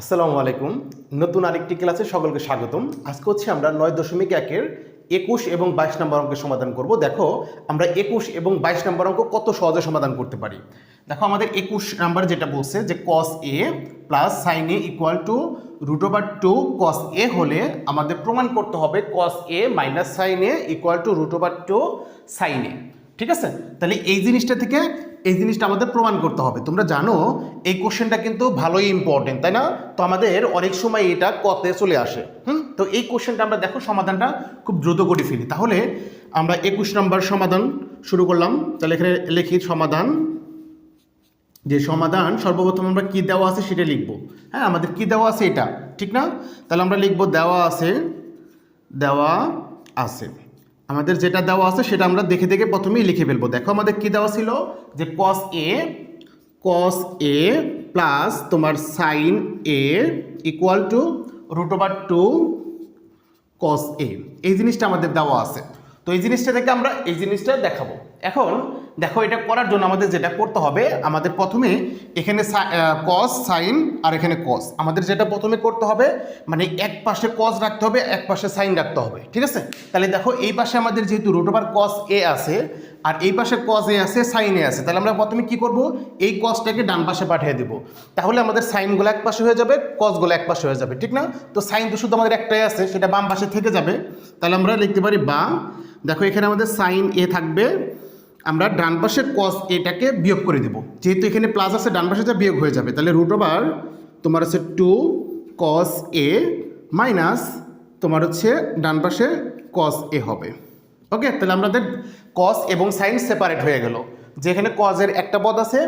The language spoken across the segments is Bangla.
আসসালামু আলাইকুম। নতুন আরেকটি ক্লাসে সকলকে স্বাগতম। আজকে হচ্ছে আমরা নয় দশমিক একের একুশ এবং বাইশ নম্বর অঙ্কের সমাধান করব। দেখো, আমরা একুশ এবং বাইশ নম্বর অঙ্ক কত সহজে সমাধান করতে পারি? দেখো, আমাদের একুশ নাম্বার যেটা বলছে যে cos A plus sine A equal to root over two cos A হলে আমাদের প্রমাণ করতে হবে cos A minus sine A equal to root over two sine A ঠিক আছে? তাহলে এই জিনিসটা থেকে এই জিনিসটা আমাদের প্রমাণ করতে হবে। তোমরা জানো, এই কোশ্চেনটা কিন্তু ভালোই ইম্পর্টেন্ট তাই না? তো আমাদের অনেক সময় এটা কতে চলে আসে। হুম? তো এই কোশ্চেনটা আমরা দেখো সমাধানটা খুব দ্রুত করে ফেলি। তাহলে আমরা একুশ নম্বর সমাধান শুরু করলাম। তাহলে এখানে লিখি সমাধান। যে সমাধান সর্বপ্রথম আমরা কি দেওয়া আছে সেটা লিখব। হ্যাঁ আমাদের কি দেওয়া আছে এটা, ঠিক না? তাহলে আমরা লিখব দেওয়া আছে দেওয়া আছে। আমাদের যেটা দেওয়া আছে সেটা আমরা দেখে দেখে প্রথমেই লিখে ফেলব। দেখো আমাদের কি দেওয়া ছিল? যে cos A cos A plus তোমার sine A equal to root over two cos A এই জিনিসটা আমাদের দেওয়া আছে। তো এই জিনিসটা দেখে আমরা এই জিনিসটা দেখাবো। এখন দেখো এটা করার জন্য আমাদের যেটা করতে হবে, আমাদের প্রথমে এখানে কস সাইন আর এখানে কস আমাদের যেটা প্রথমে করতে হবে মানে এক পাশে কস রাখতে হবে, এক পাশে সাইন রাখতে হবে, ঠিক আছে? তাহলে দেখো এই পাশে আমাদের যেহেতু রুট ওভার কস এ আছে, আর এই পাশে কস এ আছে সাইন এ আছে, তাহলে আমরা প্রথমে কি করব? এই কসটাকে ডান পাশে পাঠিয়ে দেব। তাহলে আমাদের সাইনগুলো এক পাশে হয়ে যাবে কসগুলো এক পাশে হয়ে যাবে, ঠিক না? তো সাইন তো শুধু আমাদের একটাই আছে, সেটা বাম পাশে থেকে যাবে। তাহলে আমরা লিখতে পারি বাম। দেখো এখানে আমাদের সাইন এ থাকবে আমরা ডান পাশে কস এটাকে বিয়োগ করে দেব। যেহেতু এখানে প্লাস আছে, ডান পাশে যা বিয়োগ হয়ে যাবে, তাহলে রুট ওভার তোমার হচ্ছে টু কস এ মাইনাস তোমার হচ্ছে ডান পাশে কস এ হবে। ওকে তাহলে আমাদের কস এবং সাইন সেপারেট হয়ে গেল। যেখানে কজের একটা পদ আছে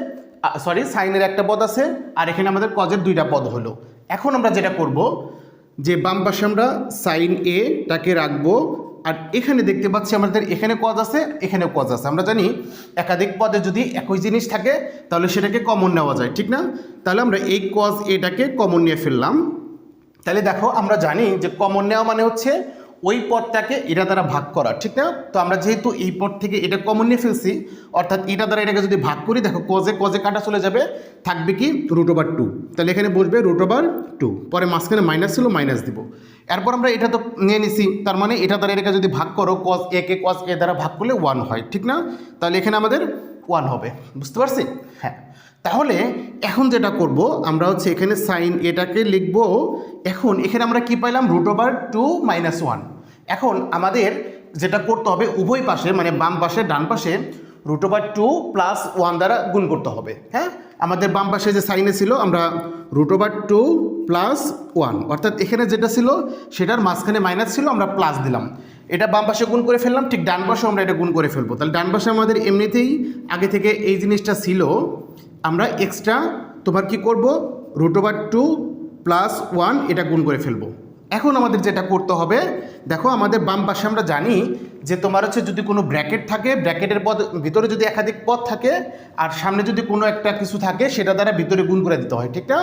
সরি সাইনের একটা পদ আছে, আর এখানে আমাদের কজের দুইটা পদ হলো। এখন আমরা যেটা করব, যে বাম পাশে আমরা সাইন এটাকে রাখব আর এখানে দেখতে পাচ্ছি আমাদের এখানে কজ আছে, এখানে কজ আছে। আমরা জানি একাধিক পদে যদি একই জিনিস থাকে, তাহলে সেটাকে কমন নেওয়া যায়, ঠিক না? তাহলে আমরা এই কজ এটাকে কমন নিয়ে ফেললাম। তাহলে দেখো, আমরা জানি যে কমন নেওয়া মানে হচ্ছে ওই পদটাকে এটা দ্বারা ভাগ করা, ঠিক না? তো আমরা যেহেতু এই পদ থেকে এটা কমন নিয়ে ফেলছি, অর্থাৎ এটা দ্বারা এটাকে যদি ভাগ করি, দেখো কজে কজে কাটা চলে যাবে, থাকবে কি রুট ওভার টু তাহলে এখানে বসবে রুট ওভার টু পরে মাঝখানে মাইনাস ছিল মাইনাস দিব। এরপর আমরা এটা তো নিয়ে নিছি, তার মানে এটা দ্বারা এটাকে যদি ভাগ করো কজ এ কে কজ এ দ্বারা ভাগ করলে ওয়ান হয়, ঠিক না? তাহলে এখানে আমাদের ওয়ান হবে, বুঝতে পারছি? হ্যাঁ। তাহলে এখন যেটা করব, আমরা হচ্ছে এখানে সাইন এটাকে লিখব, এখন এখানে আমরা কি পাইলাম? Root over two minus one এখন আমাদের যেটা করতে হবে, উভয় পাশে মানে বাম পাশে, ডান পাশে root over two plus one দ্বারা গুণ করতে হবে হ্যাঁ? আমাদের বাম পাশে যে সাইনে ছিল, আমরা root over two plus one অর্থাৎ এখানে যেটা ছিল, সেটার মাঝখানে মাইনাস ছিল, আমরা প্লাস দিলাম। এটা বাম পাশে গুণ করে ফেললাম, ঠিক ডান পাশে আমরা এটা গুণ করে ফেলব। তাহলে ডান পাশে আমাদের এমনিতেই আগে থেকে এই জিনিসটা ছিল আমরা এক্সট্রা তোমার কি করব? Root over two plus one এটা গুণ করে ফেলব। এখন আমাদের যেটা করতে হবে, দেখো আমাদের বাম পাশে আমরা জানি যে তোমার হচ্ছে যদি কোনো ব্র্যাকেট থাকে ব্র্যাকেটের পদ, ভিতরে যদি একাধিক পদ থাকে আর সামনে যদি কোনো একটা কিছু থাকে, সেটা দ্বারা ভিতরে গুণ করে দিতে হয় ঠিক না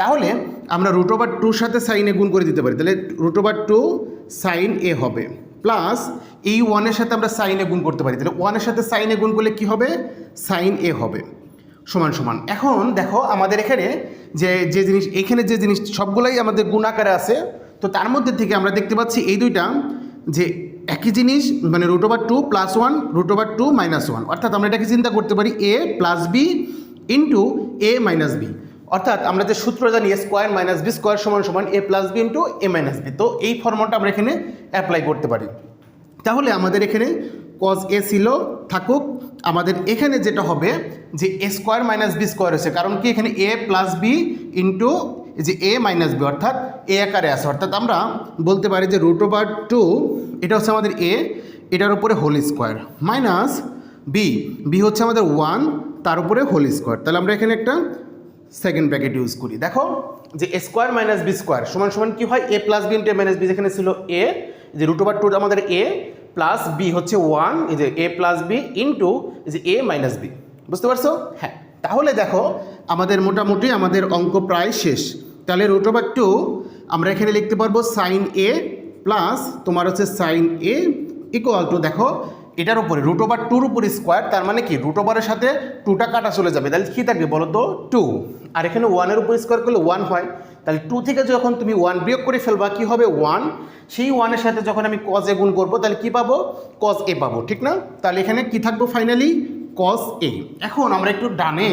তাহলে আমরা রুট ওভার টুর সাথে সাইনে গুণ করে দিতে পারি। তাহলে root over two sine A হবে। প্লাস এই ওয়ানের সাথে আমরা সাইনে গুণ করতে পারি। তাহলে ওয়ানের সাথে সাইনে গুণ করলে কি হবে? সাইন এ হবে। সমান সমান। এখন দেখো আমাদের এখানে যে যে জিনিস, এখানে যে জিনিস সবগুলাই আমাদের গুণ আকারে আছে, তো তার মধ্যে থেকে আমরা দেখতে পাচ্ছি এই দুইটা যে একই জিনিস মানে root over two plus one root over two minus one অর্থাৎ আমরা এটাকে চিন্তা করতে পারি A plus B into A minus B অর্থাৎ আমরা যে সূত্র জানি A square minus B square সমান সমান A plus B into A minus B তো এই ফর্মটা আমরা এখানে অ্যাপ্লাই করতে পারি। তাহলে আমাদের এখানে কজ এ ছিল, থাকুক আমাদের এখানে যেটা হবে যে A square minus B square হচ্ছে কারণ কি? এখানে এ প্লাস বি ইন্টু যে এ মাইনাস বি অর্থাৎ এ আকারে আছে। অর্থাৎ আমরা বলতে পারি যে রুট ওভার টু এটা হচ্ছে আমাদের এ এটার উপরে whole square minus B B হচ্ছে আমাদের ওয়ান তার উপরে হোল স্কোয়ার তাহলে আমরা এখানে একটা সেকেন্ড ব্র্যাকেট ইউজ করি। দেখো, যে A square minus B square সমান সমান কি হয়? A plus B into minus B যেখানে ছিল এ যে রুট ওভার টু আমাদের এ প্লাস বি হচ্ছে ওয়ান এই যে এ প্লাস বি ইন্টু যে এ মাইনাস বি বুঝতে পারছ? হ্যাঁ। তাহলে দেখো, আমাদের মোটামুটি আমাদের অঙ্ক প্রায় শেষ। তাহলে রুট ওভার টু আমরা এখানে লিখতে পারব সাইন এ প্লাস তোমার হচ্ছে সাইন এ ইকুয়াল টু দেখো, এটার উপরে রুট ওভার টুর উপরে স্কোয়ার তার মানে কি? রুট ওভারের সাথে টুটা কাটা চলে যাবে। তাহলে কী থাকবে বলো তো টু আর এখানে ওয়ানের উপর স্কোয়ার করলে ওয়ান হয়। তাহলে টু থেকে যখন তুমি ওয়ান বিয়োগ করে ফেলবা, কি হবে? ওয়ান সেই ওয়ানের সাথে যখন আমি কজ এ গুণ করব, তাহলে কি পাবো? কজ এ পাবো, ঠিক না? তাহলে এখানে কি থাকব ফাইনালি কজ এ এখন আমরা একটু ডানে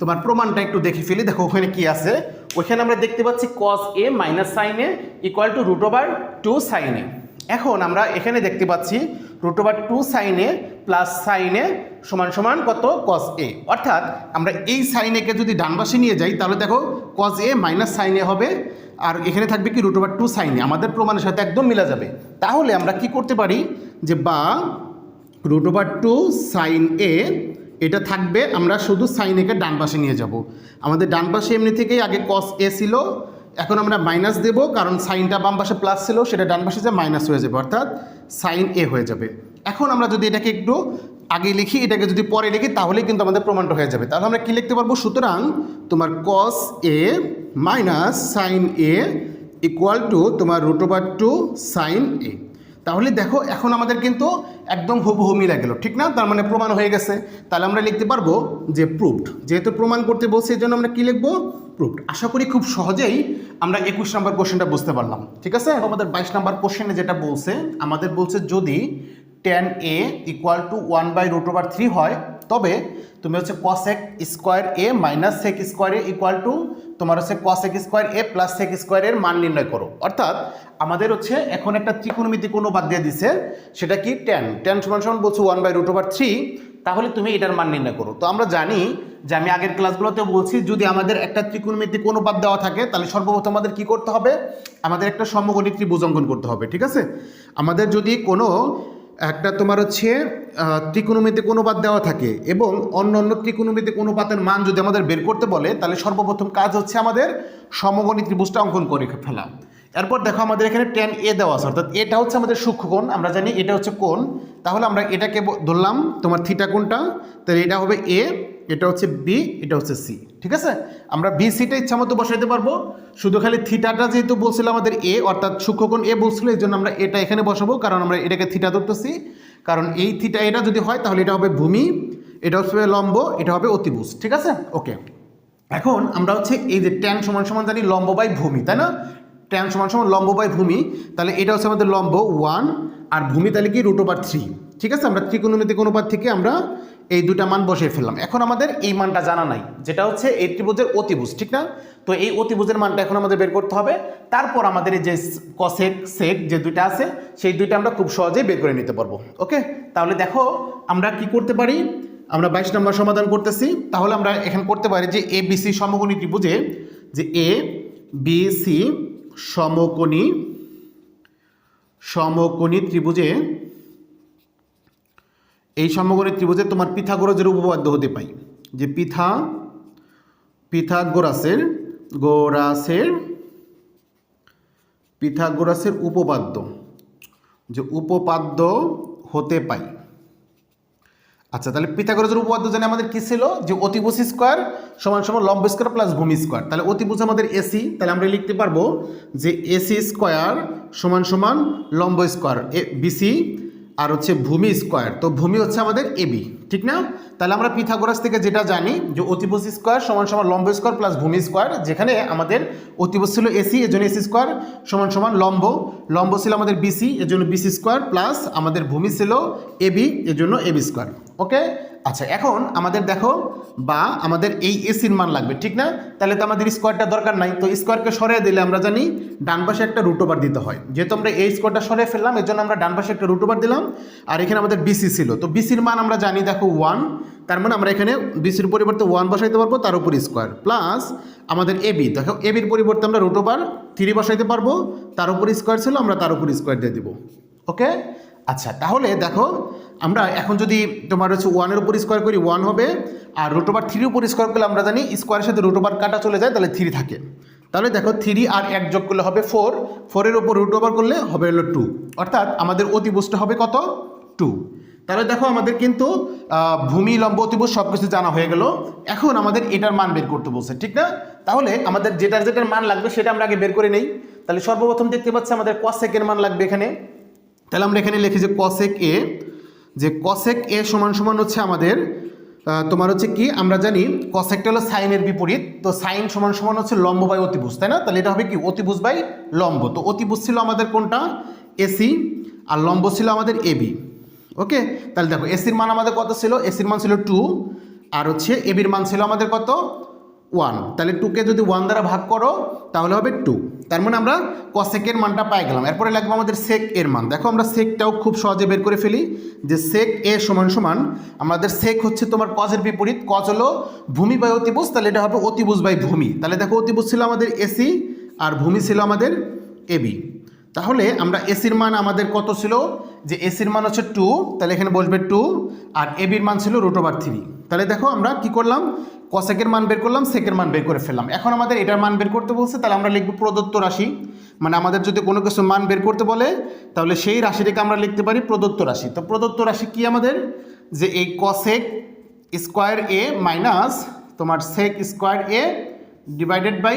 তোমার প্রমাণটা একটু দেখে ফেলি, দেখো ওখানে কি আছে। ওইখানে আমরা দেখতে পাচ্ছি cos A minus sine A equal to root over two sine A এখন আমরা এখানে দেখতে পাচ্ছি root over two sine A plus sine A সমান সমান কত? কজ এ অর্থাৎ আমরা এই সাইন একে যদি ডান নিয়ে যাই, তাহলে দেখো cos A minus sine A হবে। আর এখানে থাকবে কি root over two sine A আমাদের প্রমাণের সাথে একদম মিলা যাবে। তাহলে আমরা কি করতে পারি? যে বা root over two sine A এটা থাকবে, আমরা শুধু সাইন একে ডান নিয়ে যাব। আমাদের ডান এমনি থেকেই আগে কস এ ছিল এখন আমরা মাইনাস দেব, কারণ সাইনটা বাম পাশে প্লাস ছিল, সেটা ডান পাশে যে মাইনাস হয়ে যাবে, অর্থাৎ সাইন এ হয়ে যাবে। এখন আমরা যদি এটাকে একটু আগে লিখি, এটাকে যদি পরে লিখি, তাহলেই কিন্তু আমাদের প্রমাণটা হয়ে যাবে। তাহলে আমরা কি লিখতে পারব? সুতরাং তোমার cos A minus sine A equal to তোমার root over two sine A তাহলে দেখো, এখন আমাদের কিন্তু একদম হুবহু মিলে গেল ঠিক না? তার মানে প্রমাণ হয়ে গেছে। তাহলে আমরা লিখতে পারব যে প্রুফড যেহেতু প্রমাণ করতে বলছে, এই জন্য আমরা কী লিখব? প্রুফড আশা করি খুব সহজেই আমরা একুশ নাম্বার কোশ্চেনটা বুঝতে পারলাম। ঠিক আছে? আমাদের বাইশ নম্বর কোশ্চেনে যেটা বলছে, আমাদের বলছে যদি tan A equal to one by root over three হয় তবে তুমি হচ্ছে cosec square A minus sec square A equal to তোমার হচ্ছে cosec square A plus sec স্কোয়ারের মান নির্ণয় করো। অর্থাৎ আমাদের হচ্ছে এখন একটা ত্রিকোণমিতি কোনো বাদ দিয়ে দিছে, সেটা কি টেন টেন সমান সমান বলছো one by root over three তাহলে তুমি এটার মান নির্ণয় করো। তো আমরা জানি যে আমি আগের ক্লাসগুলোতে বলছি, যদি আমাদের একটা ত্রিকোণমিতি কোনো বাদ দেওয়া থাকে, তাহলে সর্বপ্রথম আমাদের কি করতে হবে? আমাদের একটা সমকোণী ত্রিভুজ অঙ্কন করতে হবে, ঠিক আছে? আমাদের যদি কোনো একটা তোমার হচ্ছে আহ, ত্রিকোণমিতি অনুপাত দেওয়া থাকে এবং অন্য অন্য ত্রিকোণমিতি অনুপাতের মান যদি আমাদের বের করতে বলে তাহলে সর্বপ্রথম কাজ হচ্ছে আমাদের সমগণী ত্রিভুজটা অঙ্কন করে ফেলা। এরপর দেখো আমাদের এখানে টেন এ দেওয়া আছে অর্থাৎ এটা হচ্ছে আমাদের সূক্ষ্মকোণ আমরা জানি এটা হচ্ছে কোণ। তাহলে আমরা এটাকে ধরলাম তোমার থিটা কোণটা তাহলে এটা হবে এ এটা হচ্ছে বি এটা হচ্ছে সি ঠিক আছে? আমরা বি সিটা ইচ্ছা মতো বসাইতে পারব। শুধু খালি থিটাটা যেহেতু বলছিল আমাদের এ অর্থাৎ সূক্ষ্মকোণ এ বলছিল, এই জন্য আমরা এটা এখানে বসাবো, কারণ আমরা এটাকে থিটা ধরতেছি। কারণ এই থিটা এটা যদি হয়, তাহলে এটা হবে ভূমি, এটা হচ্ছে লম্ব, এটা হবে অতিভুজ, ঠিক আছে? ওকে এখন আমরা হচ্ছে এই যে ট্যান সমান সমান জানি লম্ব বাই ভূমি, তাই না? ট্যান সমান সমান লম্ব বাই ভূমি, তাহলে এটা হচ্ছে আমাদের লম্ব ওয়ান আর ভূমি তাহলে কি রুট ওভার থ্রি ঠিক আছে? আমরা ত্রিকোণমিতিক অনুপাত থেকে আমরা এই দুটা মান বসিয়ে ফেললাম। এখন আমাদের এই মানটা জানা নাই, যেটা হচ্ছে এই ত্রিভুজের অতিভুজ, ঠিক না? তো এই অতিভুজের মানটা এখন আমাদের বের করতে হবে। তারপর আমাদের এই যে কসেক সেক যে দুইটা আছে, সেই দুইটা আমরা খুব সহজেই বের করে নিতে পারব, ওকে? তাহলে দেখো, আমরা কি করতে পারি? আমরা বাইশ নম্বর সমাধান করতেছি। তাহলে আমরা এখানে করতে পারি যে এ, বি, সি সমকোণী ত্রিভুজে যে এ, বি, সি সমকোণী সমকোণী ত্রিভুজে এই সমকোণী ত্রিভুজে তোমার পিথাগোরাসের উপপাদ্য হতে পাই। যে পিথা, পিথাগোরাসের, গোরাসের, পিথাগোরাসের উপপাদ্য, যে উপপাদ্য হতে পাই। আচ্ছা তাহলে পিথাগোরাসের উপপাদ্য জানি আমাদের কি ছিল? যে অতিভুজ স্কোয়ার সমান সমান লম্ব স্কোয়ার প্লাস ভূমি স্কোয়ার। তাহলে অতিভুজ আমাদের এসি তাহলে আমরা লিখতে পারব যে এসি স্কোয়ার সমান সমান লম্ব স্কোয়ার, এ বিসি আর হচ্ছে ভূমি স্কোয়ার। তো ভূমি হচ্ছে আমাদের এবি ঠিক না? তাহলে আমরা পিথাগোরাস থেকে যেটা জানি, যে অতিভুজ স্কোয়ার সমান সমান লম্ব স্কোয়ার প্লাস ভূমি স্কোয়ার, যেখানে আমাদের অতিভুজ ছিল এসি এজন্য এসি স্কোয়ার সমান সমান লম্ব। লম্ব ছিল আমাদের বিসি এজন্য বিসি স্কোয়ার প্লাস আমাদের ভূমি ছিল এবি এজন্য এবি স্কোয়ার, ওকে? আচ্ছা এখন আমাদের দেখো, বা আমাদের এই এসির মান লাগবে, ঠিক না? তাহলে তো আমাদের স্কোয়ারটা দরকার নাই। তো স্কোয়ারকে সরিয়ে দিলে আমরা জানি ডান পাশে একটা রুট ওভার দিতে হয়। যেহেতু আমরা এই স্কোয়ারটা সরিয়ে ফেললাম এর জন্য আমরা ডান পাশে একটা রুট ওভার দিলাম। আর এখানে আমাদের বিসি ছিল। তো বিসির মান আমরা জানি, দেখো ওয়ান তার মানে আমরা এখানে বিসির পরিবর্তে ওয়ান বসাইতে পারব, তার উপর স্কোয়ার প্লাস আমাদের এবি দেখো এবির পরিবর্তে আমরা রুট ওভার থ্রি বসাইতে পারব, তার উপর স্কোয়ার ছিল, আমরা তার উপর স্কোয়ার দিয়ে দিব। ওকে আচ্ছা তাহলে দেখো, আমরা এখন যদি তোমার হচ্ছে ওয়ানের উপর স্কোয়ার করি ওয়ান হবে, আর রুট ওভার থ্রির উপর স্কোয়ার করলে আমরা জানি স্কোয়ারের সাথে রুট ওভার কাটা চলে যায়, তাহলে থ্রি থাকে। তাহলে দেখো থ্রি আর এক যোগ করলে হবে ফোর ফোরের উপর রুট ওভার করলে হবে হলো টু অর্থাৎ আমাদের অতিবুজটা হবে কত? টু তাহলে দেখো আমাদের কিন্তু ভূমি, লম্ব, অতিভুজ সব কিছু জানা হয়ে গেল। এখন আমাদের এটার মান বের করতে বলছে, ঠিক না? তাহলে আমাদের যেটার যেটার মান লাগবে সেটা আমরা আগে বের করে নেই। তাহলে সর্বপ্রথম দেখতে পাচ্ছি আমাদের কসেকের মান লাগবে এখানে। তাহলে আমরা এখানে লিখি যে কসেক এ যে কসেক এ সমান সমান হচ্ছে আমাদের তোমার হচ্ছে কি, আমরা জানি কসেকটা হলো সাইনের বিপরীত, তো সাইন সমান সমান হচ্ছে লম্ব বাই অতিভুজ, তাই না? তাহলে এটা হবে কি, অতিভুজ বাই লম্ব, তো অতিভুজ ছিল আমাদের কোনটা? এসি আর লম্ব ছিল আমাদের এবি ওকে তাহলে দেখো এসির মান আমাদের কত ছিল? এসির মান ছিল টু আর হচ্ছে এবির মান ছিল আমাদের কত? ওয়ান তাহলে টুকে যদি ওয়ান দ্বারা ভাগ করো, তাহলে হবে টু তার মানে আমরা কসেকের মানটা পাই গেলাম। এরপরে লাগবো আমাদের সেক এর মান। দেখো আমরা সেকটাও খুব সহজে বের করে ফেলি যে সেক এ সমান সমান আমাদের সেক হচ্ছে তোমার কজের বিপরীত। কজ হলো ভূমি বাই অতিবুজ তাহলে এটা হবে অতিবুজ বাই ভূমি। তাহলে দেখো অতিবুজ ছিল আমাদের এসি আর ভূমি ছিল আমাদের এবি তাহলে আমরা এসির মান আমাদের কত ছিল? যে এসির মান হচ্ছে টু তাহলে এখানে বসবে টু আর এবির মান ছিল রুট ওভার থ্রি তাহলে দেখো আমরা কি করলাম? কসেকের মান বের করলাম সেকের মান বের করে ফেললাম। এখন আমাদের এটার মান বের করতে বলছে, তাহলে আমরা লিখব প্রদত্ত রাশি। মানে আমাদের যদি কোনো কিছু মান বের করতে বলে, তাহলে সেই রাশিটাকে আমরা লিখতে পারি প্রদত্ত রাশি। তো প্রদত্ত রাশি কি আমাদের? যে এই কসেক স্কোয়ার এ মাইনাস তোমার sec square A divided by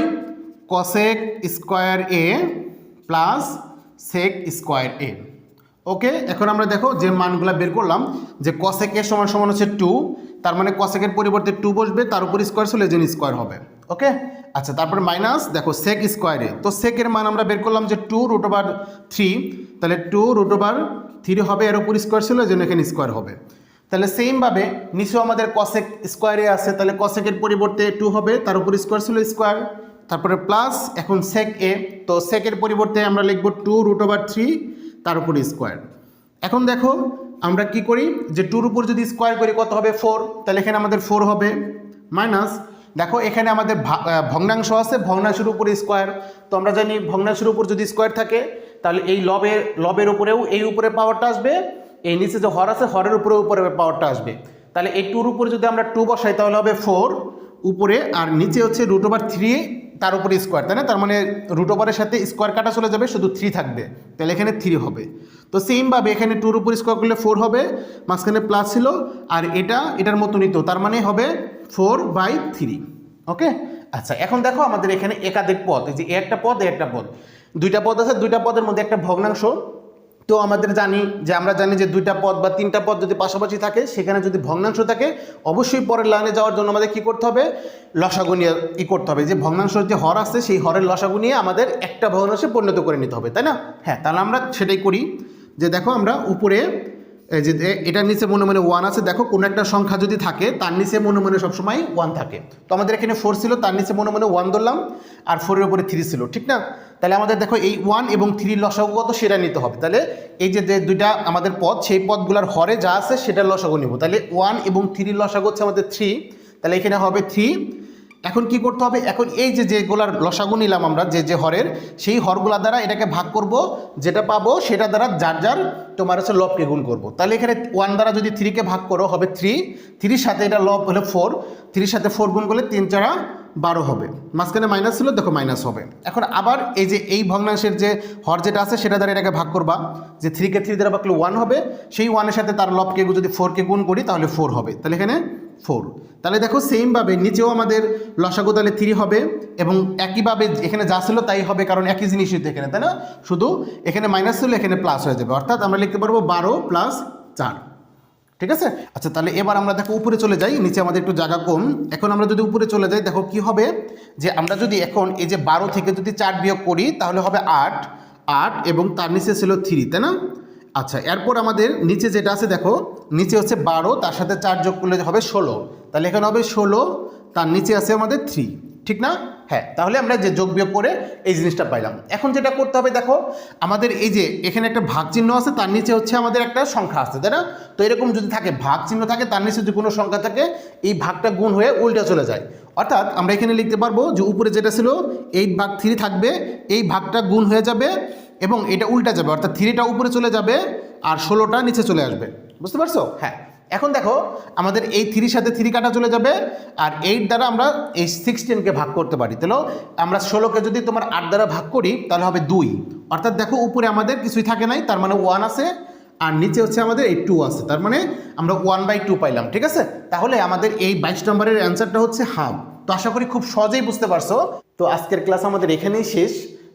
cosec square A plus sec square A okay এখন আমরা দেখো যে মানগুলো বের করলাম, যে কসেকের সমান সমান হচ্ছে টু তার মানে কসেকের পরিবর্তে টু বসবে, তার উপর স্কোয়ার ছিল এজন্য স্কোয়ার হবে ওকে আচ্ছা তারপর মাইনাস দেখো সেক স্কোয়ারে তো সেকের মান আমরা বের করলাম যে টু রুট ওভার থ্রি তাহলে টু রুট ওভার থ্রি হবে, এর উপর স্কোয়ার ছিল এজন্য এখানে স্কোয়ার হবে। তাহলে সেমভাবে নিচেও আমাদের কসেক স্কোয়ারে আছে, তাহলে কসেকের পরিবর্তে টু হবে, তার উপর স্কোয়ার ছিল স্কোয়ার তারপরে প্লাস এখন সেক এ। তো সেকের পরিবর্তে আমরা লিখব টু রুট ওভার থ্রি তার উপর স্কোয়ার এখন দেখো, আমরা কি করি? যে টুর উপর যদি স্কোয়ার করি, কত হবে? ফোর তাহলে এখানে আমাদের ফোর হবে। মাইনাস দেখো, এখানে আমাদের ভগ্নাংশ আছে। ভগ্নাংশের উপরে স্কোয়ার তো আমরা জানি ভগ্নাংশের উপর যদি স্কোয়ার থাকে, তাহলে এই লবের লবের উপরেও এই উপরে পাওয়ারটা আসবে। এই নিচে যে হর আছে, হরের উপরে উপরে পাওয়ারটা আসবে। তাহলে এই টুর উপরে যদি আমরা টু বসাই, তাহলে হবে ফোর উপরে আর নিচে হচ্ছে রুট ওভার থ্রি তার উপরে স্কোয়ার তাই না? তার মানে রুট ওভারের সাথে স্কোয়ার কাটা চলে যাবে, শুধু থ্রি থাকবে। তাহলে এখানে থ্রি হবে। তো সেমভাবে এখানে টুর উপর স্কোয়ার করলে ফোর হবে, মাঝখানে প্লাস ছিল, আর এটা, এটার মতো নিত, তার মানে হবে ফোর বাই থ্রি ওকে আচ্ছা এখন দেখো আমাদের এখানে একাধিক পদ, এই যে একটা পদ একটা পদ। দুইটা পদ আছে, দুইটা পদের মধ্যে একটা ভগ্নাংশ তো আমাদের জানি যে, আমরা জানি যে দুইটা পদ বা তিনটা পদ যদি পাশাপাশি থাকে, সেখানে যদি ভগ্নাংশ থাকে, অবশ্যই পরের লাইনে যাওয়ার জন্য আমাদের কি করতে হবে? লসাগু নিয়ে ই করতে হবে। যে ভগ্নাংশ যে হর আছে, সেই হরের লসাগু নিয়ে আমাদের একটা ভগ্নাংশে পরিণত করে নিতে হবে, তাই না? হ্যাঁ তাহলে আমরা সেটাই করি। যে দেখো, আমরা উপরে যে এটার নিচে মনে মনে ওয়ান আছে। দেখো, কোনো একটা সংখ্যা যদি থাকে, তার নিচে মনে মনে সবসময় ওয়ান থাকে। তো আমাদের এখানে ফোর ছিল, তার নিচে মনে মনে ওয়ান ধরলাম, আর ফোরের উপরে থ্রি ছিল, ঠিক না? তাহলে আমাদের দেখো, এই ওয়ান এবং থ্রির লসাগু কত, সেটা নিতে হবে। তাহলে এই যে যে দুইটা আমাদের পদ, সেই পদগুলোর হরে যা আছে, সেটার লসাগু নিব। তাহলে ওয়ান এবং থ্রির লসাগু হচ্ছে আমাদের থ্রি তাহলে এখানে হবে থ্রি এখন কি করতে হবে? এখন এই যে যেগুলার লসাগু নিলাম আমরা, যে যে হরের, সেই হরগুলা দ্বারা এটাকে ভাগ করব, যেটা পাবো সেটা দ্বারা যার যার তোমার হচ্ছে লবকে গুণ করব। তাহলে এখানে ওয়ান দ্বারা যদি থ্রিকে ভাগ করো, হবে থ্রি থ্রির সাথে এটা লব হলে ফোর থ্রির সাথে ফোর গুণ করলে তিন চারা বারো হবে। মাঝখানে মাইনাস ছিল, দেখো মাইনাস হবে। এখন আবার এই যে, এই ভগ্নাংশের যে হর যেটা আছে, সেটা দ্বারা এটাকে ভাগ করবা। যে থ্রিকে থ্রি দ্বারা ভাগ করলে ওয়ান হবে, সেই ওয়ানের সাথে তার লবকে যদি ফোরকে গুণ করি, তাহলে ফোর হবে। তাহলে এখানে ফোর। তাহলে দেখো সেমভাবে নিচেও আমাদের লসাগু তাহলে থ্রি হবে এবং একইভাবে এখানে যা ছিল তাই হবে, কারণ একই জিনিসই তো এখানে, তাই না? শুধু এখানে মাইনাস ছিল এখানে প্লাস হয়ে যাবে। অর্থাৎ আমরা লিখতে পারব বারো প্লাস চার। ঠিক আছে? আচ্ছা তাহলে এবার আমরা দেখো উপরে চলে যাই, নিচে আমাদের একটু জায়গা কম। এখন আমরা যদি উপরে চলে যাই, দেখো কি হবে? যে আমরা যদি এখন এই যে বারো থেকে যদি চার বিয়োগ করি, তাহলে হবে আট। আট এবং তার নিচে ছিল থ্রি তাই না? আচ্ছা এরপর আমাদের নিচে যেটা আছে দেখো, নিচে হচ্ছে বারো, তার সাথে চার যোগ করলে হবে ষোলো। তাহলে এখানে হবে ষোলো, তার নিচে আছে আমাদের থ্রি ঠিক না? হ্যাঁ তাহলে আমরা যে যোগ বিয়োগ করে এই জিনিসটা পাইলাম। এখন যেটা করতে হবে দেখো, আমাদের এই যে এখানে একটা ভাগ চিহ্ন আছে, তার নিচে হচ্ছে আমাদের একটা সংখ্যা আছে, তাই না? তো এরকম যদি থাকে, ভাগ চিহ্ন থাকে, তার নিচে যদি কোনো সংখ্যা থাকে, এই ভাগটা গুণ হয়ে উল্টে চলে যায়। অর্থাৎ আমরা এখানে লিখতে পারব যে উপরে যেটা ছিল এইট ভাগ থ্রি থাকবে, এই ভাগটা গুণ হয়ে যাবে এবং এটা উল্টা যাবে, অর্থাৎ থ্রিটা উপরে চলে যাবে আর ষোলোটা নিচে চলে আসবে। বুঝতে পারছ? হ্যাঁ। এখন দেখো, আমাদের এই থ্রির সাথে থ্রি কাটা চলে যাবে আর এইট দ্বারা আমরা এই সিক্সটিনকে ভাগ করতে পারি। তাহলে আমরা ষোলোকে যদি তোমার আট দ্বারা ভাগ করি, তাহলে হবে দুই। অর্থাৎ দেখো, উপরে আমাদের কিছুই থাকে নাই, তার মানে ওয়ান আছে আর নিচে হচ্ছে আমাদের এই টু আছে। তার মানে আমরা ওয়ান বাই টু পাইলাম, ঠিক আছে? তাহলে আমাদের এই বাইশ নম্বরের অ্যান্সারটা হচ্ছে হাফ তো আশা করি খুব সহজেই বুঝতে পারছ। তো আজকের ক্লাস আমাদের এখানেই শেষ।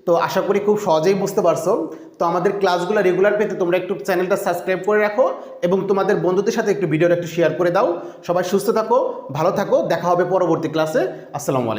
তো আশা করি খুব সহজেই বুঝতে পারছ। তো আমাদের ক্লাসগুলো রেগুলার পেতে তোমরা একটু চ্যানেলটা সাবস্ক্রাইব করে রাখো এবং তোমাদের বন্ধুদের সাথে একটু ভিডিওটা একটু শেয়ার করে দাও। সবাই সুস্থ থাকো, ভালো থাকো, দেখা হবে পরবর্তী ক্লাসে আসসালামু আলাইকুম।